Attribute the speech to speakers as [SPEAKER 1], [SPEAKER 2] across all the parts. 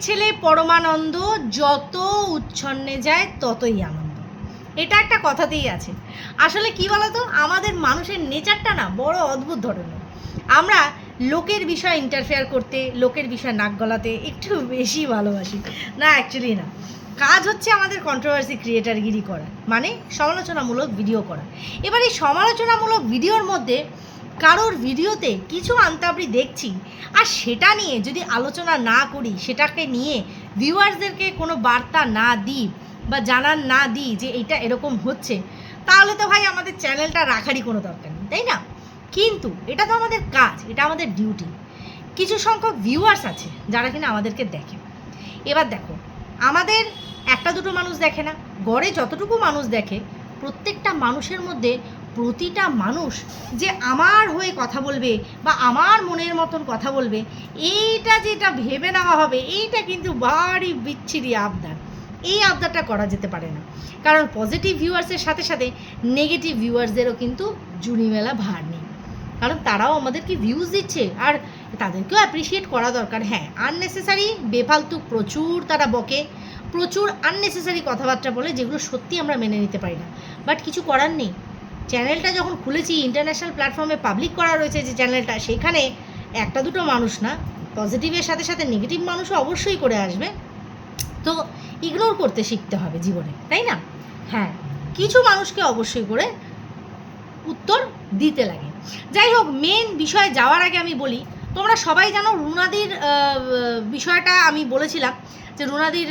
[SPEAKER 1] ছেলে পরমানন্দ যত উচ্ছন্নে যায় ততই আনন্দ। এটা একটা কথাতেই আছে। আসলে কি বলতো? আমাদের মানুষের নেচারটা না বড় অদ্ভুত ধরনের। আমরা লোকের বিষয়ে ইন্টারফেয়ার করতে, লোকের বিষয়ে নাক গলাতে একটু বেশি ভালোবাসি। না অ্যাকচুয়ালি না। কাজ হচ্ছে আমাদের কন্ট্রোভার্সি ক্রিয়েটারগিরি করা। মানে সমালোচনামূলক ভিডিও করা। এবার এই সমালোচনামূলক ভিডিওর মধ্যে কারোর ভিডিওতে কিছু আন্তাবড়ি দেখছি। আর সেটা নিয়ে যদি আলোচনা না করি, সেটাকে নিয়ে ভিউয়ার্সদেরকে কোনো বার্তা না দিই বা জানার না দিই যে এটা এরকম হচ্ছে, তাহলে তো ভাই আমাদের চ্যানেলটা রাখারই কোনো দরকার নেই, তাই না? কিন্তু এটা তো আমাদের কাজ, এটা আমাদের ডিউটি। কিছু সংখ্যক ভিউয়ার্স আছে যারা কিনা আমাদেরকে দেখে। এবার দেখো, আমাদের একটা দুটো মানুষ দেখে না, গড়ে যতটুকু মানুষ দেখে, প্রত্যেকটা মানুষের মধ্যে প্রতিটা মানুষ যে আমার হয়ে কথা বলবে বা আমার মনের মতন কথা বলবে, এইটা যেটা ভেবে নেওয়া হবে, এইটা কিন্তু ভারী বিচ্ছিরি আবদার। এই আবদারটা করা যেতে পারে না। কারণ পজিটিভ ভিউয়ার্সের সাথে সাথে নেগেটিভ ভিউয়ার্সদেরও কিন্তু জুনি মেলা ভার নেই। কারণ তারাও আমাদেরকে ভিউজ দিচ্ছে আর তাদেরকেও অ্যাপ্রিসিয়েট করা দরকার। হ্যাঁ আননেসেসারি বেফালতু, প্রচুর তারা বকে, প্রচুর আননেসেসারি কথাবার্তা বলে যেগুলো সত্যি আমরা মেনে নিতে পারি না। বাট কিছু করার নেই। চ্যানেলটা যখন খুলেছি ইন্টারন্যাশনাল প্ল্যাটফর্মে পাবলিক করা রয়েছে যে চ্যানেলটা সেখানে একটা দুটো মানুষ না পজিটিভের সাথে সাথে নেগেটিভ মানুষও অবশ্যই করে আসবে। তো ইগনোর করতে শিখতে হবে জীবনে, তাই না? হ্যাঁ কিছু মানুষকে অবশ্যই করে উত্তর দিতে লাগে। যাই হোক মেন বিষয়ে যাওয়ার আগে আমি বলি, তোমরা সবাই জানো রুনাদির বিষয়টা আমি বলেছিলাম। যে রুনাদির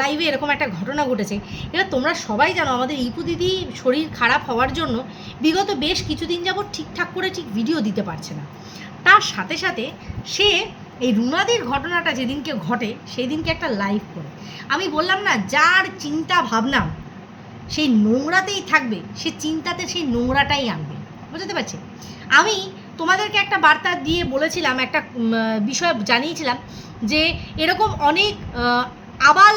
[SPEAKER 1] লাইভে এরকম একটা ঘটনা ঘটেছে। এবার তোমরা সবাই জানো, আমাদের ইপু দিদি শরীর খারাপ হওয়ার জন্য বিগত বেশ কিছুদিন যাবত ঠিকঠাক করে ঠিক ভিডিও দিতে পারছে না। তার সাথে সাথে সে এই রুনাদির ঘটনাটা যেদিনকে ঘটে সেই দিনকে একটা লাইভ করে। আমি বললাম না, যার চিন্তা ভাবনা সেই নোংরাতেই থাকবে, সে চিন্তাতে সেই নোংরাটাই আনবে। বুঝতে পারছি? আমি তোমাদেরকে একটা বার্তা দিয়ে বলেছিলাম, একটা বিষয় জানিয়েছিলাম যে এরকম অনেক আবাল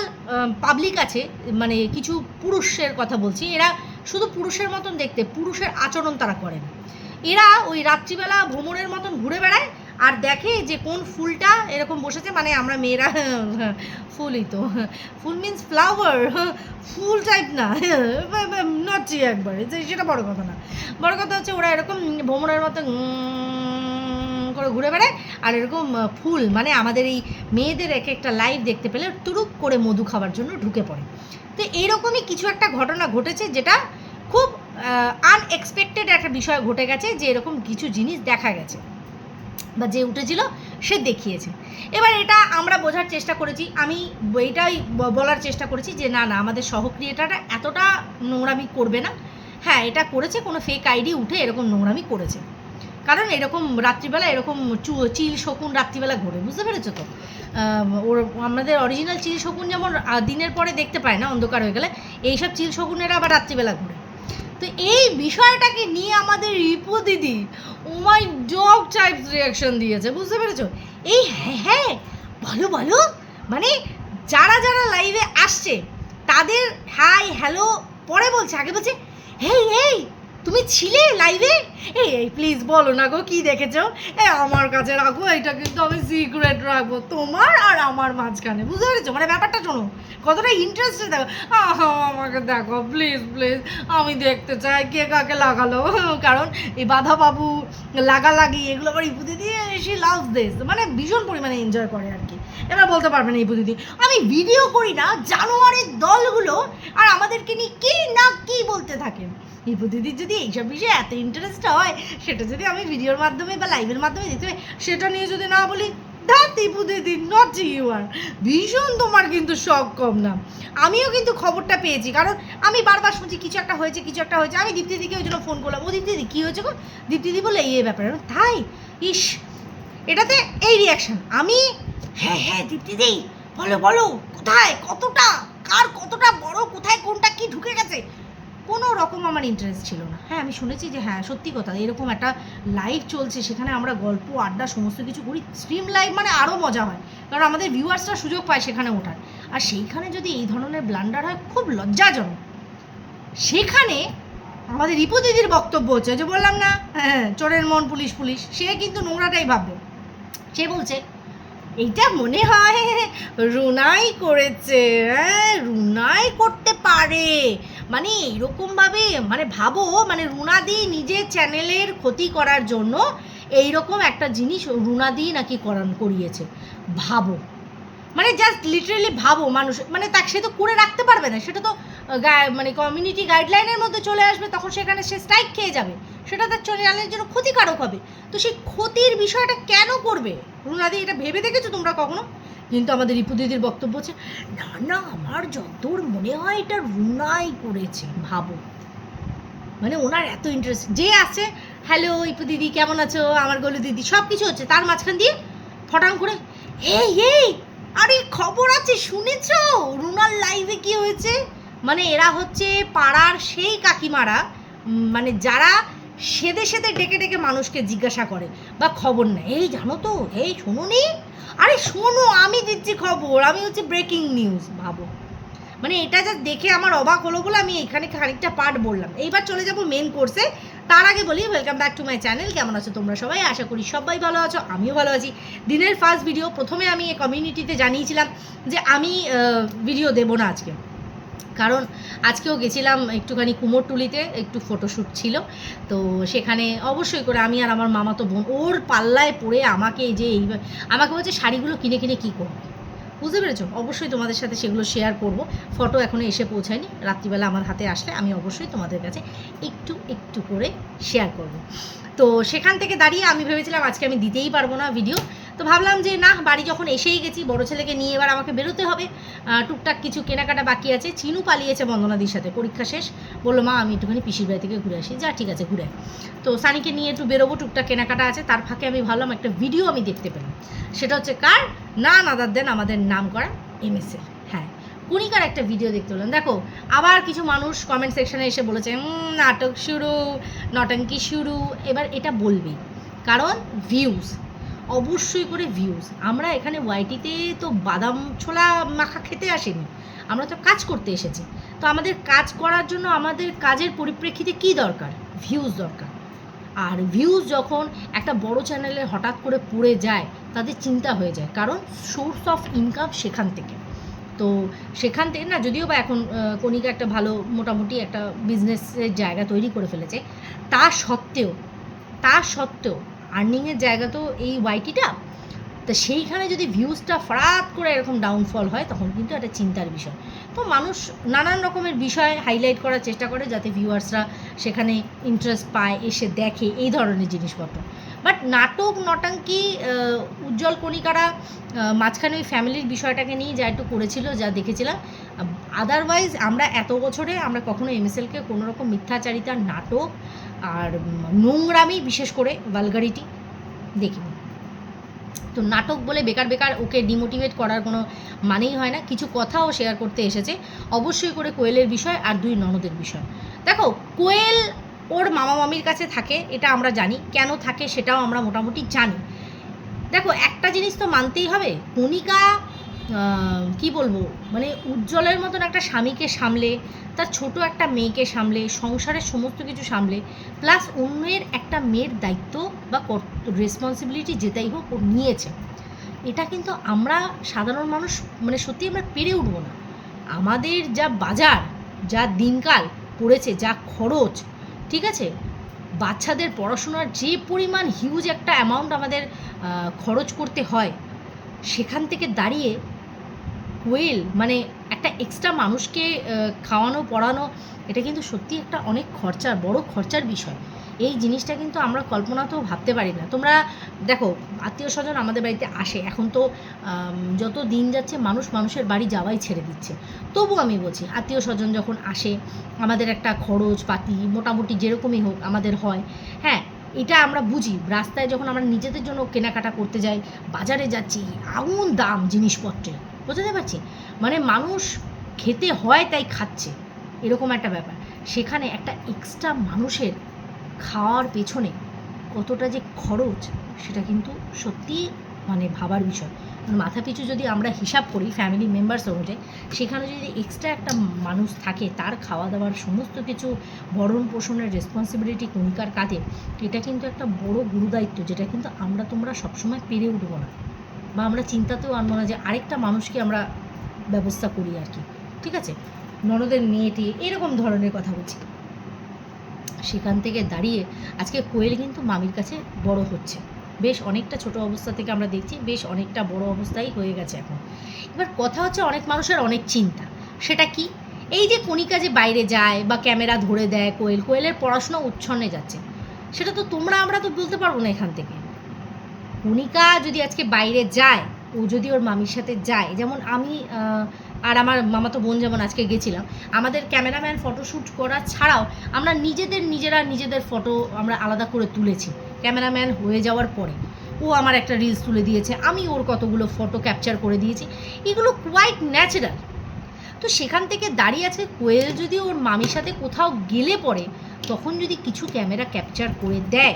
[SPEAKER 1] পাবলিক আছে মানে কিছু পুরুষের কথা বলছি। এরা শুধু পুরুষের মতন দেখতে, পুরুষের আচরণ তারা করে না এরা ওই রাত্রিবেলা ভ্রমণের মতন ঘুরে বেড়ায় আর দেখে যে কোন ফুলটা এরকম বসেছে মানে আমরা মেয়েরা, ফুলই তো, ফুল মিন্স ফ্লাওয়ার ফুল টাইপ না নচ্ছি একবারে সেটা বড় কথা না। বড় কথা হচ্ছে ওরা এরকম ভ্রমণের মতো করে ঘুরে বেড়ায়, আর এরকম ফুল মানে আমাদের এই মেয়েদের এক একটা লাইভ দেখতে পেলে তুরুক করে মধু খাওয়ার জন্য ঢুকে পড়ে। তো এইরকমই কিছু একটা ঘটনা ঘটেছে যেটা খুব আনএক্সপেক্টেড একটা বিষয় ঘটে গেছে যে এরকম কিছু জিনিস দেখা গেছে। বা যে উঠেছিল সে দেখিয়েছে। এবার এটা আমরা বোঝার চেষ্টা করেছি, আমি এটাই বলার চেষ্টা করেছি যে না না, আমাদের সহ ক্রিয়েটাররা এতটা নোংরামি করবে না। হ্যাঁ এটা করেছে, কোনো ফেক আইডি উঠে এরকম নোংরামি করেছে। কারণ এরকম রাত্রিবেলা এরকম চু- চিল শকুন রাত্রিবেলা ঘোরে, বুঝতে পেরেছ তো? ওর, আমাদের অরিজিনাল চিল শকুন যেমন দিনের পরে দেখতে পায় না, অন্ধকার হয়ে গেলে, এইসব চিল শকুনেরা আবার রাত্রিবেলা ঘোরে। তো এই বিষয়টাকে নিয়ে আমাদের রিপু দিদি মাই ডগ টাইপ রিয়াকশন দিয়েছে, বুঝতে পেরেছ? এই হ্যাঁ হ্যাঁ বলো বলো মানে যারা যারা লাইভে আসছে, তাদের হাই হ্যালো পরে বলছে, আগে বলছে হেই এই তুমি ছিলে লাইভে এই এই প্লিজ বলো না গো, কি দেখেছ? এ আমার কাছে রাখো, এটা কিন্তু আমি সিক্রেট রাখব, তোমার আর আমার মাঝখানে, বুঝতে পেরেছ? মানে ব্যাপারটা শোনো, কতটা ইন্টারেস্টেড দেখো। আহা, আমাকে দেখো প্লিজ প্লিজ আমি দেখতে চাই কে কাকে লাগালো। কারণ এই বাধা বাবু লাগালাগি, এগুলো আবার ইপুদি দিয়ে সে লাভ দিস মানে ভীষণ পরিমাণে এনজয় করে আর কি। এবার বলতে পারবে না ইপুদি দি। আমি ভিডিও করি না, জানোয়ারের দলগুলো আর আমাদেরকে নিয়ে কি না কি বলতে থাকে। ইপু দিদির যদি এইসব বিষয়ে এত ইন্টারেস্ট হয়, সেটা যদি আমি ভিডিওর মাধ্যমে বা লাইভের মাধ্যমে দিতে সেটা নিয়ে যদি না বলি দিদি নট ইউ আর ভীষণ তোমার কিন্তু শখ কম না। আমিও কিন্তু খবরটা পেয়েছি, কারণ আমি বারবার শুনছি, কিছু একটা হয়েছে, কিছু একটা হয়েছে। আমি দীপ্তিদিকে ওই জন্য ফোন করলাম, ও দীপ্তিদি কী হয়েছে গো? দীপ্তিদি বলে এই ব্যাপারে। তাই? ইস, এটাতে এই রিয়াকশন আমি? হ্যাঁ হ্যাঁ দীপ্তিদি বলো বলো, কোথায়, কতটা, কার কতটা বড়, কোথায়, কোনটা, কি ঢুকে গেছে? কোনো রকম আমার ইন্টারেস্ট ছিল না। হ্যাঁ আমি শুনেছি যে হ্যাঁ সত্যি কথা, এরকম একটা লাইভ চলছে, সেখানে আমরা গল্প, আড্ডা, সমস্ত কিছু করি স্ট্রিম লাইভ মানে আরও মজা হয়, কারণ আমাদের ভিউয়ার্সরা সুযোগ পায় সেখানে ওঠার। আর সেইখানে যদি এই ধরনের ব্লান্ডার হয়, খুব লজ্জাজনক। সেখানে আমাদের রিপু দিদির বক্তব্য হচ্ছে, যে বললাম না হ্যাঁ চোরের মন, পুলিশ পুলিশ, সে কিন্তু নোংরাটাই ভাববে। সে বলছে, এইটা মনে হয় রুনাই করেছে হ্যাঁ রুনাই করতে পারে। মানে এইরকমভাবে মানে ভাবো মানে রুনাদি নিজের চ্যানেলের ক্ষতি করার জন্য এইরকম একটা জিনিস রুনাদি নাকি করান, করিয়েছে। ভাবো। মানে জাস্ট লিটারেলি ভাবো মানুষ মানে তাকে, সে তো করে রাখতে পারবে না। সেটা তো মানে কমিউনিটি গাইডলাইনের মধ্যে চলে আসবে, তখন সেখানে সে স্ট্রাইক খেয়ে যাবে। সেটা তার চ্যানেলের জন্য ক্ষতিকারক হবে। তো সেই ক্ষতির বিষয়টা কেন করবে? রুনাদি, এটা ভেবে দেখেছ তোমরা কখনো? কিন্তু আমাদের রিপু দিদির বক্তব্য হচ্ছে, না না, আমার যতদূর মনে হয় এটা রুনাই করেছে, ভাবো। মানে ওনার এত ইন্টারেস্ট যে আছে, হ্যালো ইপু দিদি, কেমন আছো? আমার গলু দিদি সব কিছু হচ্ছে, তার মাঝখান দিয়ে ফটাং করে এই এই আরে খবর আছে, শুনেছো? রুনার লাইভে কি হয়েছে? মানে এরা হচ্ছে পাড়ার সেই কাকিমারা মানে যারা সেদে সেদে ডেকে ডেকে মানুষকে জিজ্ঞাসা করে, বা খবর নেয়। এই জানো তো, এই শোনোনি? আরে শোনো, আমি দিচ্ছি খবর, আমি হচ্ছে ব্রেকিং নিউজ ভাবো। মানে এটা যা দেখে আমার অবাক হলো বলে আমি এখানে খানিকটা পার্ট বললাম। এইবার চলে যাব মেন কোর্সে তার আগে বলি welcome back to my channel কেমন আছো তোমরা সবাই? আশা করি সবাই ভালো আছো, আমিও ভালো আছি। দিনের ফার্স্ট ভিডিও প্রথমে আমি এই কমিউনিটিতে জানিয়েছিলাম যে আমি ভিডিও দেবো না আজকে। কারণ আজকেও গেছিলাম একটুখানি কুমোরটুলিতে, একটু ফটোশ্যুট ছিল। তো সেখানে অবশ্যই করে আমি আর আমার মামা তো বোন, ওর পাল্লায় পড়ে আমাকে যে এই আমাকে বলছে, শাড়িগুলো কিনে কিনে কী করবে? বুঝতে পেরেছ? অবশ্যই তোমাদের সাথে সেগুলো শেয়ার করব। ফটো এখনও এসে পৌঁছায়নি। রাত্রিবেলা আমার হাতে আসলে আমি অবশ্যই তোমাদের কাছে একটু একটু করে শেয়ার করব। তো সেখান থেকে দাঁড়িয়ে আমি ভেবেছিলাম আজকে আমি দিতেই পারব না ভিডিও তো ভাবলাম যে না বাড়ি যখন এসেই গেছি, বড় ছেলেকে নিয়ে এবার আমাকে বেরোতে হবে। টুকটাক কিছু কেনাকাটা বাকি আছে। চিনু পালিয়েছে বন্দনাদির সাথে, পরীক্ষা শেষ। বলল, মা, আমি একটুখানি পিসির বাড়ি থেকে ঘুরে আসি। যা, ঠিক আছে, ঘুরে। তো সানিকে নিয়ে একটু বেরোবো, টুকটাক কেনাকাটা আছে। তার ফাঁকে আমি ভাবলাম, একটা ভিডিও আমি দেখতে পেলাম। সেটা হচ্ছে কার? না নাদার দেন আমাদের নাম করা এমএসএল হ্যাঁ কুনিকার একটা ভিডিও দেখতে পেলাম। দেখো, আবার কিছু মানুষ কমেন্ট সেকশনে এসে বলেছে নাটক শুরু, নটঙ্কি শুরু। এবার এটা বলবি। কারণ ভিউজ অবশ্যই করে ভিউজ আমরা এখানে ওয়াইটিতে তো বাদাম ছোলা মাখা খেতে আসেনি। আমরা তো কাজ করতে এসেছি। তো আমাদের কাজ করার জন্য আমাদের কাজের পরিপ্রেক্ষিতে কি দরকার? ভিউজ দরকার। আর ভিউজ যখন একটা বড় চ্যানেলে হঠাৎ করে পড়ে যায়, তাদের চিন্তা হয়ে যায়। কারণ সোর্স অফ ইনকাম সেখান থেকে। তো সেখান থেকে না, যদিও বা এখন কণিকা একটা ভালো, মোটামুটি একটা বিজনেসের জায়গা তৈরি করে ফেলেছে, তা সত্ত্বেও তা সত্ত্বেও আর্নিংয়ের জায়গা তো এই ওয়াইটিটা তা সেইখানে যদি ভিউজটা ফরাত করে এরকম ডাউনফল হয়, তখন কিন্তু একটা চিন্তার বিষয়। তো মানুষ নানান রকমের বিষয় হাইলাইট করার চেষ্টা করে যাতে ভিউয়ার্সরা সেখানে ইন্টারেস্ট পায়, এসে দেখে এই ধরনের জিনিসপত্র। বাট নাটক নটাঙ্কি উজ্জ্বল কণিকারা মাঝখানে ওই ফ্যামিলির বিষয়টাকে নিয়ে যা একটু করেছিল, যা দেখেছিলাম। আদারওয়াইজ আমরা এত বছরে আমরা কখনো এমএসএলকে কোনো রকম মিথ্যাচারিতা, নাটক আর নোংরামি বিশেষ করে ভালগারিটি দেখিনি। তো নাটক বলে বেকার বেকার ওকে ডিমোটিভেট করার কোনো মানেই হয় না। কিছু কথাও শেয়ার করতে এসেছে। অবশ্যই করে কোয়েলের বিষয় আর দুই ননদের বিষয়। দেখো, কোয়েল ওর মামা মামির কাছে থাকে, এটা আমরা জানি। কেন থাকে সেটাও আমরা মোটামুটি জানি। দেখো, একটা জিনিস তো মানতেই হবে, কণিকা কি বলব মানে উজ্জ্বলের মতন একটা স্বামীকে সামলে, তার ছোট একটা মেয়েকে সামলে, সংসারের সমস্ত কিছু সামলে প্লাস অন্যের একটা মেয়ের দায়িত্ব বা রেসপন্সিবিলিটি যেটাই হোক ও নিয়েছে। এটা কিন্তু আমরা সাধারণ মানুষ মানে সত্যি আমরা পেরে উঠবো না। আমাদের যা বাজার, যা দিনকাল পড়েছে, যা খরচ ঠিক আছে? বাচ্চাদের পড়াশোনার যে পরিমাণ হিউজ একটা অ্যামাউন্ট আমাদের খরচ করতে হয়, সেখান থেকে দাঁড়িয়ে কোয়েল মানে একটা এক্সট্রা মানুষকে খাওয়ানো, পড়ানো, এটা কিন্তু সত্যি একটা অনেক খরচার, বড় খরচার বিষয়। এই জিনিসটা কিন্তু আমরা কল্পনাতেও ভাবতে পারি না। তোমরা দেখো, আত্মীয় স্বজন আমাদের বাড়িতে আসে। এখন তো যত দিন যাচ্ছে মানুষ মানুষের বাড়ি যাওয়াই ছেড়ে দিচ্ছে। তবু আমি বলছি, আত্মীয় স্বজন যখন আসে, আমাদের একটা খরচ পাতি মোটামুটি যেরকমই হোক আমাদের হয় হ্যাঁ এটা আমরা বুঝি। রাস্তায় যখন আমরা নিজেদের জন্য কেনাকাটা করতে যাই, বাজারে যাচ্ছি, আগুন দাম জিনিসপত্রের বোঝাতে পারছি? মানে মানুষ খেতে হয় তাই খাচ্ছে। এরকম একটা ব্যাপার। সেখানে একটা এক্সট্রা মানুষের খাওয়ার পেছনে কতটা যে খরচ, সেটা কিন্তু সত্যি মানে ভাবার বিষয়। মাথা পিছু যদি আমরা হিসাব করি ফ্যামিলি মেম্বার্স অনুযায়ী, সেখানে যদি এক্সট্রা একটা মানুষ থাকে, তার খাওয়া দাওয়ার সমস্ত কিছু ভরণ পোষণের রেসপন্সিবিলিটি কণিকার কাঁধে, এটা কিন্তু একটা বড় গুরুদায়িত্ব, যেটা কিন্তু আমরা তোমরা সবসময় পেরে উঠবো না। বা আমরা চিন্তাতেও আনব না যে আরেকটা মানুষকে আমরা ব্যবস্থা করি আর কি। ঠিক আছে? ননদের মেয়েটি, এরকম ধরনের কথা বলছি। সেখান থেকে দাঁড়িয়ে আজকে কোয়েল কিন্তু মামির কাছে বড় হচ্ছে। বেশ অনেকটা ছোট অবস্থা থেকে আমরা দেখছি, বেশ অনেকটা বড় অবস্থাই হয়ে গেছে এখন। এবার কথা হচ্ছে অনেক মানুষের অনেক চিন্তা। সেটা কি? এই যে কণিকা যে বাইরে যায় বা ক্যামেরা ধরে দেয় কোয়েল, কোয়েলের পড়াশোনা উচ্ছন্নে যাচ্ছে। সেটা তো তোমরা, আমরা তো বলতে পারব না এখান থেকে। কণিকা যদি আজকে বাইরে যায়, ও যদি ওর মামির সাথে যায়, যেমন আমি আর আমার মামাতো বোন যেমন আজকে গেছিলাম, আমাদের ক্যামেরাম্যান ফটোশ্যুট করা ছাড়াও আমরা নিজেদের নিজেরা নিজেদের ফটো আমরা আলাদা করে তুলেছি, ক্যামেরাম্যান হয়ে যাওয়ার পরে। ও আমার একটা রিলস তুলে দিয়েছে, আমি ওর কতগুলো ফটো ক্যাপচার করে দিয়েছি, এগুলো কোয়াইট ন্যাচারাল তো সেখান থেকে দাঁড়িয়ে আছে, কোয়েল যদি ওর মামির সাথে কোথাও গেলে পরে তখন যদি কিছু ক্যামেরা ক্যাপচার করে দেয়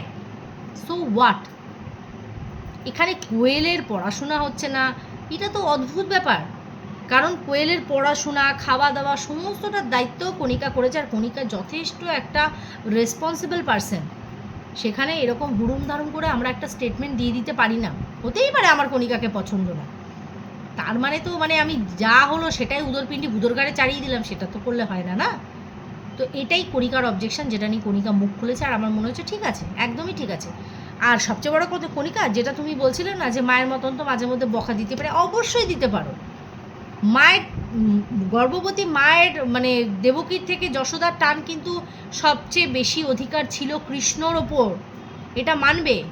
[SPEAKER 1] সো হোয়াট এখানে কোয়েলের পড়াশোনা হচ্ছে না, এটা তো অদ্ভুত ব্যাপার। কারণ কোয়েলের পড়াশোনা খাওয়া দাওয়া সমস্তটার দায়িত্ব কণিকা করেছে, আর কণিকা যথেষ্ট একটা রেসপন্সিবল পারসন সেখানে এরকম হুড়ুম ধারুম করে আমরা একটা স্টেটমেন্ট দিয়ে দিতে পারি না। হতেই পারে আমার কণিকাকে পছন্দ না। তার মানে তো মানে আমি যা হলো সেটাই উদরপিণ্ডি বুদরগাড়ে চাড়িয়ে দিলাম, সেটা তো করলে হয় না না? তো এটাই কণিকার অবজেকশন যেটা নিয়ে কণিকা মুখ খুলেছে, আর আমার মনে হচ্ছে ঠিক আছে, একদমই ঠিক আছে। আর সবচেয়ে বড় কথা কণিকা, যেটা তুমি বলছিলে না যে মায়ের মতন তো মাঝে মধ্যে বকা দিতে পারে, অবশ্যই দিতে পারো। মায়ের, গর্ভবতী মায়ের মানে দেবকীর থেকে যশোদার টান কিন্তু সবচেয়ে বেশি অধিকার ছিল কৃষ্ণর ওপর। এটা মানবে?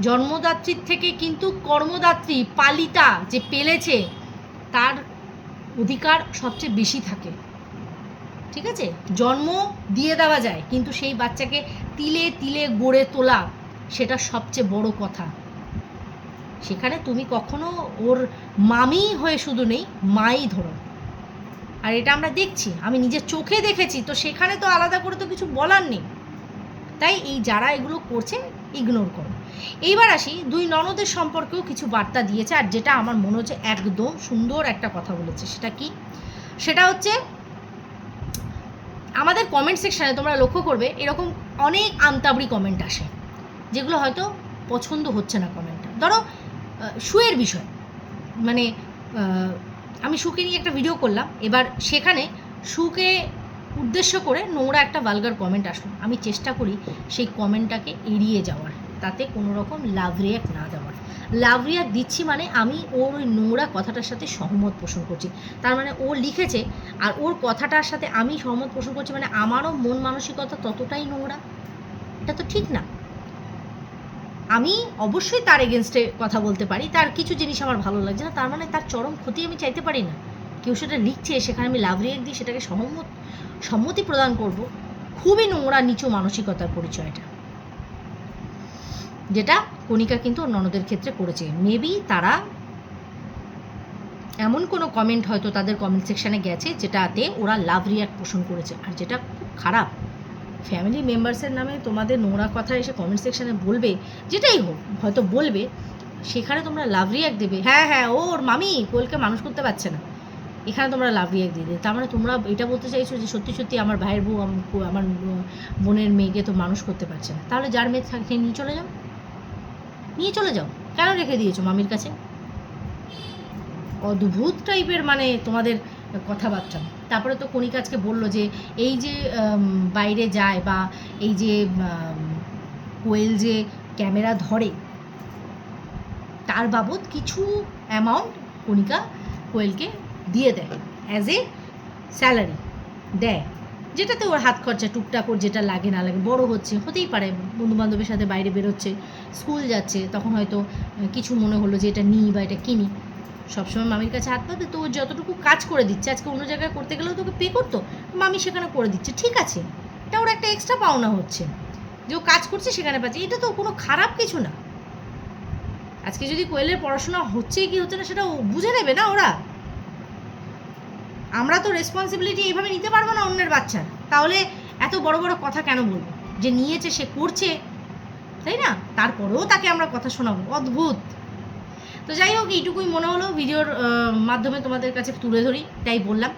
[SPEAKER 1] জন্মদাত্রীর থেকে কিন্তু কর্মদাত্রী, পালিতা যে পেলেছে, তার অধিকার সবচেয়ে বেশি থাকে। ঠিক আছে? জন্ম দিয়ে দেওয়া যায়, কিন্তু সেই বাচ্চাকে তিলে তিলে গড়ে তোলা, সেটা সবচেয়ে বড় কথা। সেখানে তুমি কখনো ওর মামি হয়ে শুধু নেই, মাই ধরো। আর এটা আমরা দেখছি, আমি নিজের চোখে দেখেছি, তো সেখানে তো আলাদা করে তো কিছু বলার নেই। তাই এই যারা এগুলো করছে ইগনোর করো। এইবার আসি, দুই ননদের সম্পর্কেও কিছু বার্তা দিয়েছে, আর যেটা আমার মনে হচ্ছে একদম সুন্দর একটা কথা বলেছে। সেটা কি? সেটা হচ্ছে, আমাদের কমেন্ট সেকশানে তোমরা লক্ষ্য করবে, এরকম অনেক আন্তাবড়ি কমেন্ট আসে, যেগুলো হয়তো পছন্দ হচ্ছে না কমেন্টটা ধরো শুয়ের বিষয়। মানে আমি সুকে নিয়ে একটা ভিডিও করলাম। এবার সেখানে সুকে উদ্দেশ্য করে নোংরা একটা ভালগার কমেন্ট আসলো। আমি চেষ্টা করি সেই কমেন্টটাকে এড়িয়ে যাওয়ার, তাতে কোনো রকম লাভ রিয়াক্ট না দেওয়ার। লাভ রিয়াক্ট দিচ্ছি মানে আমি ওর ওই নোংরা কথাটার সাথে সহমত পোষণ করছি। তার মানে ও লিখেছে, আর ওর কথাটার সাথে আমি সহমত পোষণ করছি মানে আমারও মন মানসিকতা ততটাই নোংরা। এটা তো ঠিক না। আমি অবশ্যই তার এগেনস্টে কথা বলতে পারি। তার কিছু জিনিস আমার ভালো লাগছে না। তার মানে তার চরম ক্ষতি আমি চাইতে পারি না। কেউ সেটা লিখছে, সেখানে আমি লাভ রিয়েক্ট দিই, সেটাকে সহমত সম্মতি প্রদান করব। খুবই নোংরা, নিচু মানসিকতার পরিচয়টা। যেটা কণিকা কিন্তু ওর ননদের ক্ষেত্রে করেছে। মেবি তারা এমন কোনো কমেন্ট হয়তো তাদের কমেন্ট সেকশানে গেছে, যেটাতে ওরা লাভ রিয়াক্ট পোষণ করেছে। আর যেটা খুব খারাপ ফ্যামিলি মেম্বার্সের নামে তোমাদের নোংরা কথা এসে কমেন্ট সেকশানে বলবে, যেটাই হোক, হয়তো বলবে, সেখানে তোমরা লাভ রিয়াক্ট দেবে। হ্যাঁ হ্যাঁ ওর মামি কোয়েলকে মানুষ করতে পারছে না। এখানে তোমরা লাভ রিয়াক্ট দিয়ে দেবে। তার মানে তোমরা এটা বলতে চাইছো যে সত্যি সত্যি আমার ভাইয়ের বউ আম- আমার বোনের মেয়েকে তো মানুষ করতে পারছে না। তাহলে যার মেয়ে থাকে নিয়ে চলে যাও। নিয়ে চলে যাও। কেন রেখে দিয়েছ মামির কাছে? অদ্ভুত টাইপের মানে তোমাদের কথাবার্তা। তারপরে তো কণিকা আজকে বলল যে এই যে বাইরে যায় বা এই যে কোয়েল যে ক্যামেরা ধরে, তার বাবদ কিছু অ্যামাউন্ট কণিকা কোয়েলকে দিয়ে দেয় অ্যাজ এ স্যালারি দেয়। যেটাতে ওর হাত খরচা টুকটাক, ওর যেটা লাগে না লাগে, বড় হচ্ছে, হতেই পারে বন্ধু বান্ধবের সাথে বাইরে বেরোচ্ছে, স্কুল যাচ্ছে, তখন হয়তো কিছু মনে হলো যে এটা নিই বা এটা কিনি। সবসময় মামির কাছে হাত পাবে তো ও যতটুকু কাজ করে দিচ্ছে, আজকে অন্য জায়গায় করতে গেলেও তোকে পে করতো, মামি সেখানে করে দিচ্ছে, ঠিক আছে। এটা ওর একটা এক্সট্রা পাওনা হচ্ছে। যে ও কাজ করছে সেখানে পাচ্ছে, এটা তো কোনো খারাপ কিছু না। আজকে যদি কোয়েলের পড়াশোনা হচ্ছে কি হচ্ছে না, সেটা বুঝে নেবে না ওরা? আমরা তো রেসপন্সিবিলিটি এইভাবে নিতে পারব না অন্যের বাচ্চার। তাহলে এত বড় বড় কথা কেন বলব? যে নিয়েছে, সে করছে, তাই না? তারপরেও তাকে আমরা কথা শোনাবো। অদ্ভুত। তো যাই হোক, এইটুকুই মনে হলো। ভিডিওর মাধ্যমে তোমাদের কাছে তুলে ধরি, তাই বললাম।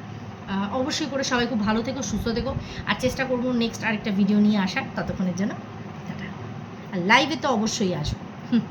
[SPEAKER 1] অবশ্যই করে সবাই খুব ভালো থেকো, সুস্থ থেকো। আর চেষ্টা করব নেক্সট আরেকটা ভিডিও নিয়ে আসার। ততক্ষণের জন্য আর লাইভে তো অবশ্যই আসব হুম।